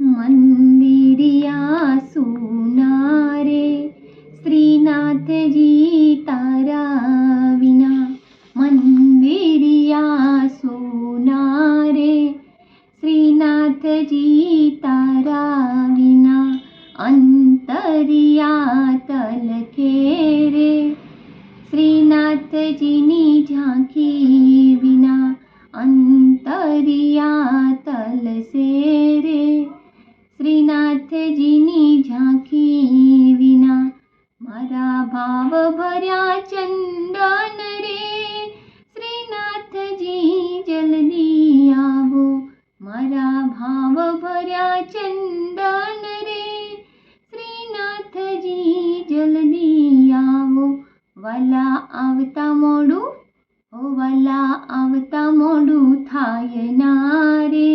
मिरया सोना श्रीनाथजी श्रीनाथ जी तारा विना मन्दिरिया सोना रे श्रीनाथ जी तारा विीना अन्तरिया तलखेरे श्रीनाथ जिनी આવતા મોડું થાય ના રે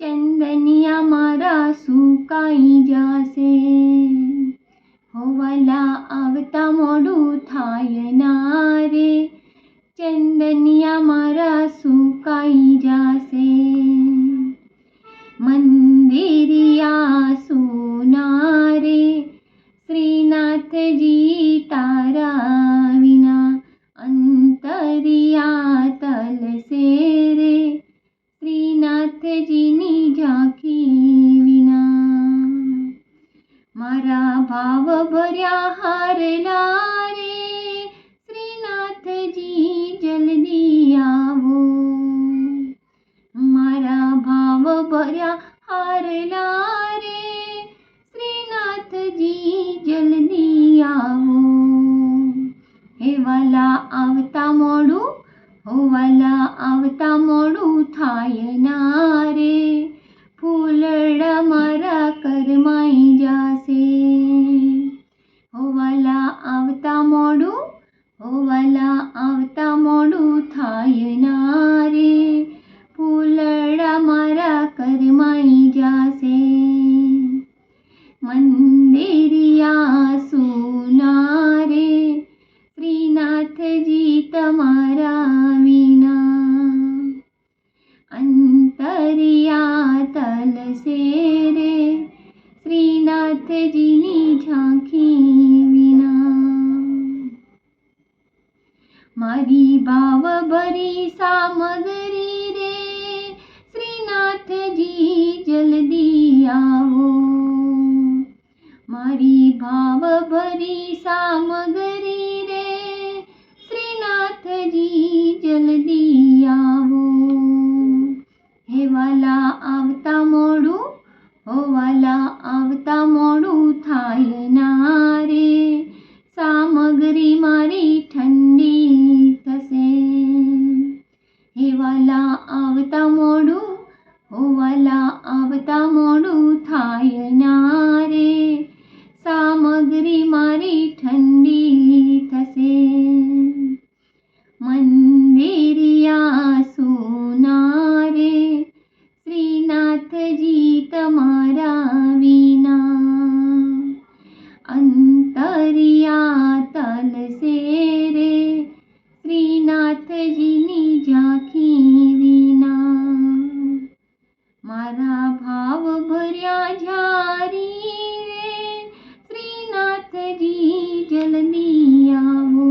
ચંદનિયા મારા સુકાઈ જાશે હોવાલા આવતા મોડું થાય ના રે ચંદનિયા મારા સુકાઈ જાશે મંદિરિયા હે આવતા મોડું હો વાલા આવતા મોડું થાય ના રે ફૂલડા મારા કરમાઈ જાશે હો વાલા આવતા મોડું હો વાલા આવતા મોડું થાય ના રે ફૂલડા મારા કરમાઈ ભરી સામગ્રી રે, શ્રીનાથજી જલ્દી આવો. મારી ભાવ ભરી સામગ્રી રે, શ્રીનાથજી જલ્દી આવો. હે વાલા આવતા મોડું હો વાલા આવતા મોડું થાય ના રે. સામગ્રી મારી ઠંડી શ્રીનાથજી તમારા વિના અંતરિયા તલસે રે શ્રીનાથજીની ઝાંખી વિના મારા ભાવ ભર્યા ઝારી રે શ્રીનાથજી જલ્દી આવો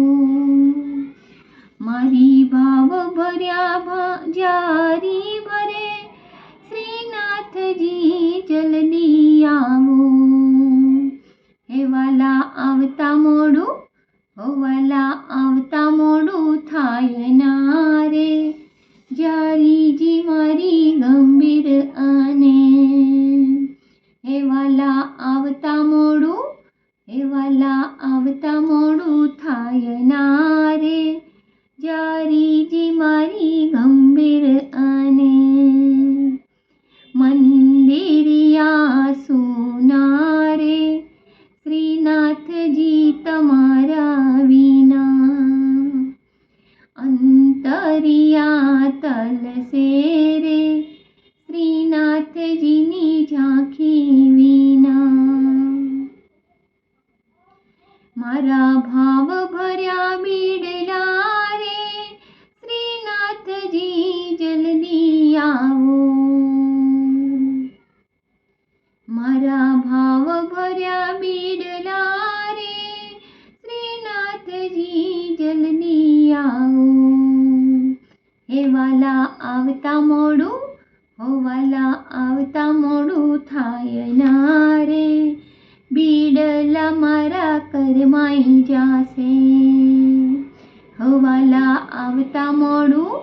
મારી ભાવ ભર્યા ભા- જારી हरिया तल से रे श्रीनाथ जीनी झांखी वीना। मारा भाव भरया बीडला रे श्रीनाथ जी जल्दी आओ। मारा भाव भरया बीडला रे श्रीनाथ जी વાલા આવતા મોડું થાય ના રે. બીડલા મારા કરમાઈ જાશે. હવાલા આવતા મોડું,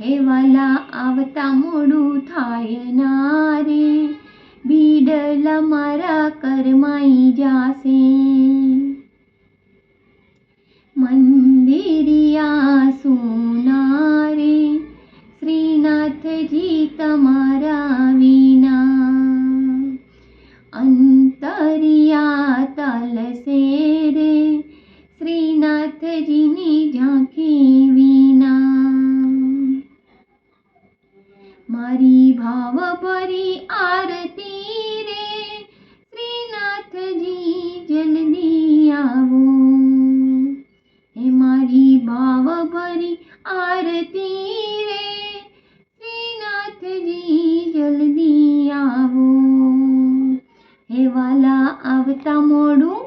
હેવાલા આવતા મોડું થાય ના રે. બીડલા મારા કરમાઈ જાશે. ભરી આરતી રે શ્રીનાથજી જલ્દી આવો. હે વાલા આવતા મોડું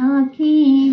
aqui.